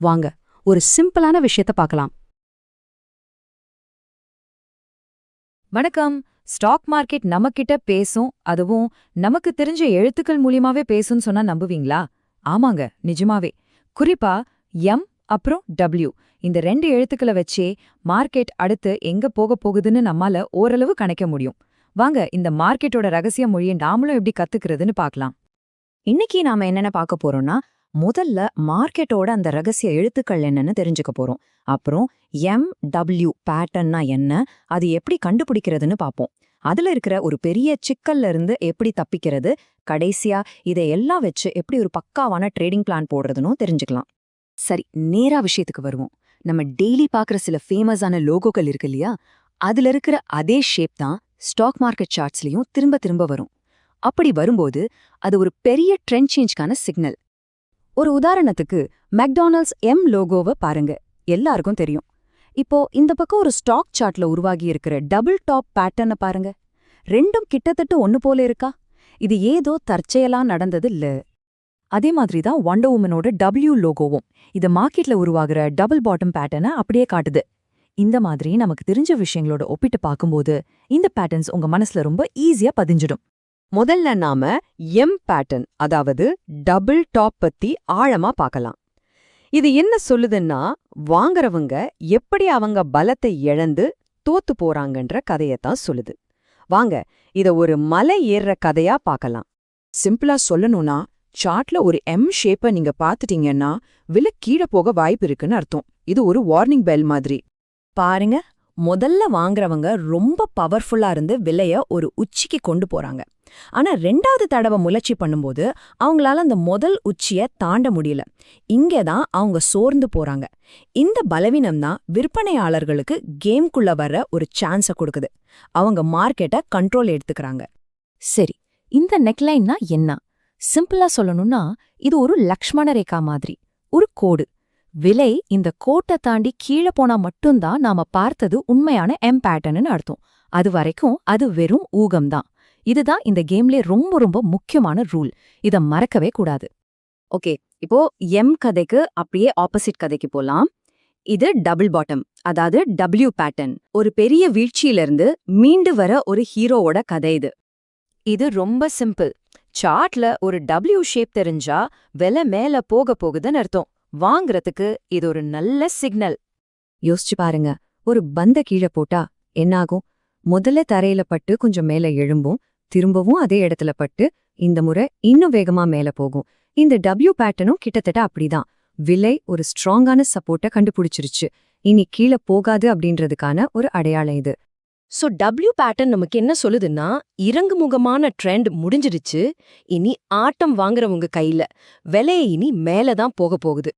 வாங்க ஒரு சிம்பிளான விஷயத்த பார்க்கலாம். வணக்கம். ஸ்டாக் மார்க்கெட் நம்மகிட்ட பேசும் அதுவும் நமக்கு தெரிஞ்ச எழுத்துக்கள் மூலியமாவே பேசும்னு சொன்னா நம்புவீங்களா? ஆமாங்க நிஜமாவே. குறிப்பா எம் அப்புறம் டபிள்யூ இந்த ரெண்டு எழுத்துக்களை வச்சே மார்க்கெட் அடுத்து எங்க போக போகுதுன்னு நம்மால ஓரளவு கணக்க முடியும். வாங்க இந்த மார்க்கெட்டோட ரகசிய மொழியை நாமளும் எப்படி கத்துக்கிறதுன்னு பார்க்கலாம். இன்னைக்கு நாம என்னென்ன பார்க்க போறோம்னா முதல்ல மார்க்கெட்டோட அந்த ரகசிய எழுத்துக்கள் என்னன்னு தெரிஞ்சுக்க போறோம். அப்புறம் எம் டபிள்யூ பேட்டர்ன்னா என்ன அது எப்படி கண்டுபிடிக்கிறதுன்னு பார்ப்போம் அதுல இருக்கிற ஒரு பெரிய சிக்கல்ல இருந்து எப்படி தப்பிக்கிறது கடைசியா இதை எல்லாம் வச்சு எப்படி ஒரு பக்காவான ட்ரேடிங் பிளான் போடுறதுன்னு தெரிஞ்சுக்கலாம். சரி நேரா விஷயத்துக்கு வருவோம். நம்ம டெய்லி பார்க்குற சில ஃபேமஸான லோகோக்கள் இருக்கு இல்லையா? அதுல இருக்கிற அதே ஷேப் தான் ஸ்டாக் மார்க்கெட் சார்ட்ஸ்லயும் திரும்ப திரும்ப வரும். அப்படி வரும்போது அது ஒரு பெரிய ட்ரெண்ட் சேஞ்ச்க்கான சிக்னல் ஒரு உதாரணத்துக்கு மெக்டானல்ட்ஸ் எம் லோகோவை பாருங்க. எல்லாருக்கும் தெரியும். இப்போ இந்த பக்கம் ஒரு ஸ்டாக் சார்ட்ல உருவாகி இருக்கிற டபுள் டாப் பேட்டர்னை பாருங்க. ரெண்டும் கிட்டத்தட்ட ஒன்னு போல இருக்கா? இது ஏதோ தற்செயலா நடந்தது இல்ல. அதே மாதிரி தான் வண்டர் உமனோட டபிள்யூ லோகோவும் இது மார்க்கெட்ல உருவாகிற டபுள் பாட்டம் பேட்டர்னை அப்படியே காட்டுது. இந்த மாதிரி நமக்கு தெரிஞ்ச விஷயங்களோட ஒப்பிட்டு பார்க்கும்போது இந்த பேட்டர்ன்ஸ் உங்க மனசுல ரொம்ப ஈஸியா பதிஞ்சிடும். முதல்ல நாம எம் பேட்டர்ன் அதாவது டபுள் டாப் பத்தி ஆழமா பார்க்கலாம். இது என்ன சொல்லுதுன்னா வாங்குறவங்க எப்படி அவங்க பலத்தை இழந்து தோத்து போறாங்கன்ற கதையத்தான் சொல்லுது. வாங்க இத ஒரு மலை ஏறுற கதையா பார்க்கலாம். சிம்பிளா சொல்லணும்னா சார்ட்ல ஒரு எம் ஷேப்பை நீங்க பாத்துட்டீங்கன்னா விலை கீழே போக வாய்ப்பு இருக்குன்னு அர்த்தம். இது ஒரு வார்னிங் பெல் மாதிரி. பாருங்க முதல்ல வாங்குறவங்க ரொம்ப பவர்ஃபுல்லா இருந்து விலைய ஒரு உச்சிக்கு கொண்டு போறாங்க. ஆனா ரெண்டாவது தடவை முயற்சி பண்ணும்போது அவங்களால அந்த முதல் உச்சிய தாண்ட முடியல. இங்கே தான் அவங்க சோர்ந்து போறாங்க. இந்த பலவீனம் தான் விற்பனையாளர்களுக்கு கேம்குள்ள வர ஒரு சான்ஸ கொடுக்குது. அவங்க மார்க்கெட்டை கண்ட்ரோல் எடுத்துக்கறாங்க. சரி இந்த நெக்லைன்னா என்ன? சிம்பிளா சொல்லணும்னா இது ஒரு லக்ஷ்மண ரேகா மாதிரி ஒரு கோடு. விலை இந்த கோட்டை தாண்டி கீழே போனா மட்டும்தான் நாம பார்த்தது உண்மையான எம்பேட்டர்ன்னு அர்த்தம். அது வரைக்கும் அது வெறும் ஊகம்தான். இதுதான் இந்த கேம்லே ரொம்ப ரொம்ப முக்கியமான ரூல். இத மறக்கவே கூடாது. ஓகே இப்போ எம் கதைக்கு அப்படியே ஆப்போசிட் கதைக்கு போலாம். இது டபுள் பாட்டம் அதாவது டபிள்யூ பேட்டர்ன் ஒரு பெரிய வீழ்ச்சியிலிருந்து மீண்டு வர ஒரு ஹீரோவோட கதை இது. இது ரொம்ப சிம்பிள் சார்ட்ல ஒரு டபிள்யூ ஷேப் தெரிஞ்சா விலை மேல போக போகுதுன்னு அர்த்தம். வாங்குறதுக்கு இது ஒரு நல்ல சிக்னல் யோசிச்சு பாருங்க. ஒரு பந்த கீழே போட்டா என்னாகும்? முதல்ல தரையில பட்டு கொஞ்சம் மேல எழும்பும். திரும்பவும் அதே இடத்துல பட்டு இந்த முறை இன்னும் வேகமா மேல போகும். இந்த டபிள்யூ பேட்டர்னும் கிட்டத்தட்ட அப்படிதான். விலை ஒரு ஸ்ட்ராங்கான சப்போர்ட்டை கண்டுபிடிச்சிருச்சு. இனி கீழே போகாது அப்படின்றதுக்கான ஒரு அடையாளம் இது. சோ டபிள்யூ பேட்டர்ன் நமக்கு என்ன சொல்லுதுன்னா இறங்குமுகமான ட்ரெண்ட் முடிஞ்சிடுச்சு இனி ஆட்டம் வாங்குறவங்க கையில. விலையை இனி மேல தான் போக போகுது.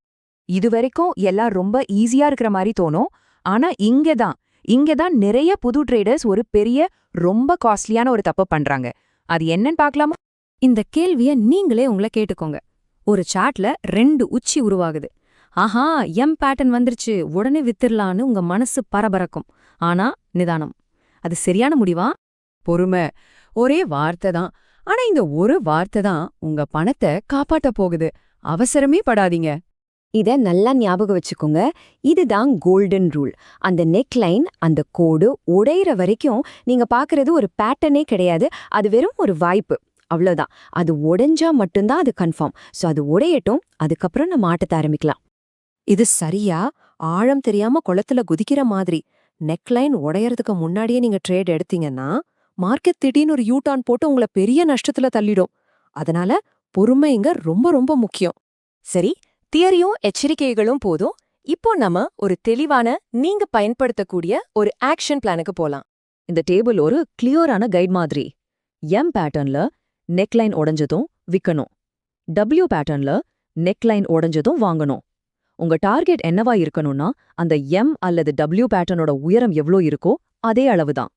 இது வரைக்கும் எல்லாம் ரொம்ப ஈஸியா இருக்கிற மாதிரி தோணும். ஆனா இங்க தான் இங்க தான் நிறைய புது ட்ரேடர்ஸ் ஒரு பெரிய ரொம்ப காஸ்ட்லியான ஒரு தப்பு பண்றாங்க. அது என்னன்னு பார்க்கலாமா? இந்த கேள்விய நீங்களே உங்களை கேட்டுக்கோங்க. ஒரு சார்ட்ல ரெண்டு உச்சி உருவாகுது. ஆஹா எம் பேட்டர்ன் வந்துருச்சு. உடனே வித்துடலான்னு உங்க மனசு பரபரக்கும். ஆனா நிதானம். அது சரியான முடிவா? பொறுமை. ஒரே வார்த்தை தான். ஆனா இந்த ஒரு வார்த்தை தான் உங்க பணத்தை காப்பாத்த போகுது. அவசரமே படாதீங்க. இத நல்லா ஞாபகம் வச்சுக்கோங்க. இதுதான் கோல்டன் ரூல் அந்த நெக்லைன் அந்த கோடு உடையிற வரைக்கும் நீங்க பாக்குறது ஒரு பேட்டர்னே கிடையாது. அது வெறும் ஒரு வாய்ப்பு. அவ்வளோதான் அது உடைஞ்சா மட்டும்தான் அது கன்ஃபார்ம் சோ அது உடையட்டும். அதுக்கப்புறம் நம்ம ஆட்டத்தை ஆரம்பிக்கலாம். இது சரியா? ஆழம் தெரியாம குளத்துல குதிக்கிற மாதிரி. நெக்லைன் உடையறதுக்கு முன்னாடியே நீங்க ட்ரேட் எடுத்தீங்கன்னா மார்க்கெட் திடீர்னு ஒரு யூ போட்டு உங்களை பெரிய நஷ்டத்துல தள்ளிடும். அதனால பொறுமைங்க ரொம்ப ரொம்ப முக்கியம். சரி? தியரியும் எச்சரிக்கைகளும் போதும். இப்போ நம்ம ஒரு தெளிவான நீங்க பயன்படுத்தக்கூடிய ஒரு ஆக்ஷன் பிளானுக்கு போலாம். இந்த டேபிள் ஒரு கிளியரான கைட் மாதிரி. எம் பேட்டர்ன்ல நெக்லைன் உடைஞ்சதும் விக்கணும். டபிள்யூ பேட்டர்ன்ல நெக்லைன் உடைஞ்சதும் வாங்கணும். உங்க டார்கெட் என்னவா இருக்கணும்னா அந்த எம் அல்லது டபிள்யூ பேட்டர்னோட உயரம் எவ்ளோ இருக்கோ அதே அளவுதான்.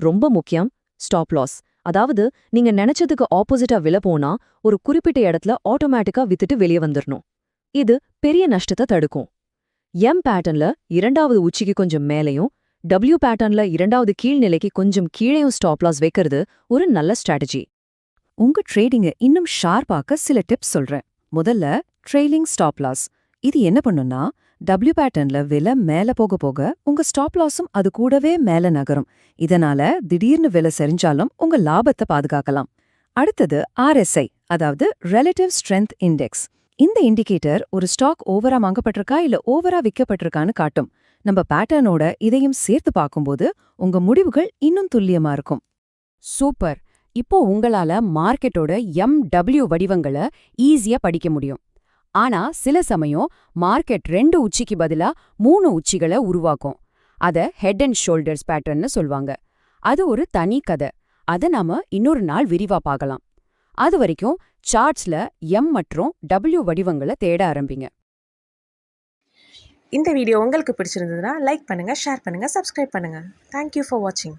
ரொம்ப முக்கியம் ஸ்டாப் லாஸ் அதாவது நீங்க நினைச்சதுக்கு ஆப்போசிட்டா விழ போனா ஒரு குறிப்பிட்ட இடத்துல ஆட்டோமேட்டிக்கா வித்துட்டு வெளியே வந்துடணும் இது பெரிய நஷ்டத்தை தடுக்கும். எம் பேட்டர்ன்ல இரண்டாவது உச்சிக்கு கொஞ்சம் மேலையும் டபிள்யூ பேட்டர்ன்ல இரண்டாவது கீழ்நிலைக்கு கொஞ்சம் கீழேயும் ஸ்டாப் லாஸ் வைக்கிறது ஒரு நல்ல ஸ்ட்ராட்டஜி உங்க ட்ரேடிங்க இன்னும் ஷார்ப்பாக்க சில டிப்ஸ் சொல்றேன். முதல்ல ட்ரெய்லிங் ஸ்டாப் லாஸ் இது என்ன பண்ணும்னா டபிள்யூ பேட்டர்ன்ல விலை மேல போக போக உங்க ஸ்டாப் லாஸும் அது கூடவே மேல நகரும். இதனால திடீர்னு விலை செறிஞ்சாலும் உங்க லாபத்தை பாதுகாக்கலாம். அடுத்தது ஆர்எஸ்ஐ அதாவது ரிலேட்டிவ் ஸ்ட்ரென்த் இண்டெக்ஸ் இந்த இண்டிகேட்டர் ஒரு ஸ்டாக் ஓவரா வாங்கப்பட்டிருக்கா இல்ல ஓவரா விற்கப்பட்டிருக்கான்னு காட்டும். நம்ம பேட்டர்னோட இதையும் சேர்த்து பார்க்கும்போது உங்க முடிவுகள் இன்னும் துல்லியமா இருக்கும். சூப்பர் இப்போ உங்களால மார்க்கெட்டோட எம் டபிள்யூ வடிவங்களை ஈஸியா படிக்க முடியும். ஆனா சில சமயம் மார்க்கெட் ரெண்டு உச்சிக்கு பதிலா மூணு உச்சிகளை உருவாக்கும். அத ஹெட் அண்ட் ஷோல்டர்ஸ் பேட்டர்ன்னு சொல்வாங்க அது ஒரு தனி கதை. அத நாம இன்னொரு நாள் விரிவா பார்க்கலாம். அது வரைக்கும் சார்ட்ஸ்ல எம் மற்றும் டபிள்யூ வடிவங்களை தேட ஆரம்பிங்க. இந்த வீடியோ உங்களுக்கு பிடிச்சிருந்ததுன்னா லைக் பண்ணுங்கள் ஷேர் பண்ணுங்கள் சப்ஸ்கிரைப் பண்ணுங்க. தேங்க்யூ ஃபார் வாட்சிங்